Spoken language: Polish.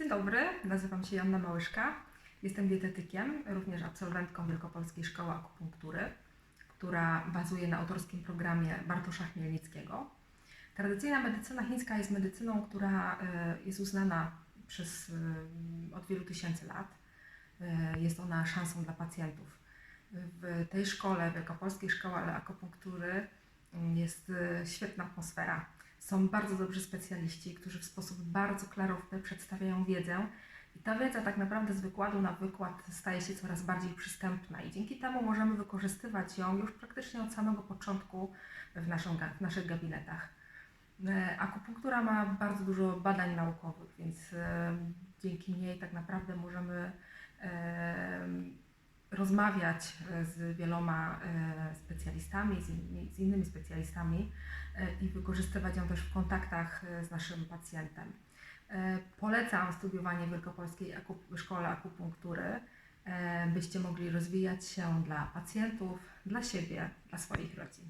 Dzień dobry, nazywam się Joanna Małyszka. Jestem dietetykiem, również absolwentką Wielkopolskiej Szkoły Akupunktury, która bazuje na autorskim programie Bartosza Chmielnickiego. Tradycyjna medycyna chińska jest medycyną, która e, jest uznana przez, e, od wielu tysięcy lat. E, Jest ona szansą dla pacjentów. W tej szkole, Wielkopolskiej Szkole Akupunktury, mm, jest świetna atmosfera. Są bardzo dobrzy specjaliści, którzy w sposób bardzo klarowny przedstawiają wiedzę. I ta wiedza tak naprawdę z wykładu na wykład staje się coraz bardziej przystępna i dzięki temu możemy wykorzystywać ją już praktycznie od samego początku w, naszą, w naszych gabinetach. E, Akupunktura ma bardzo dużo badań naukowych, więc e, dzięki niej tak naprawdę możemy e, rozmawiać e, z wieloma e, specjalistami, z, innymi, specjalistami e, i wykorzystywać ją też w kontaktach z naszym pacjentem. Polecam studiowanie w Wielkopolskiej Szkole Akupunktury, byście mogli rozwijać się dla pacjentów, dla siebie, dla swoich rodzin.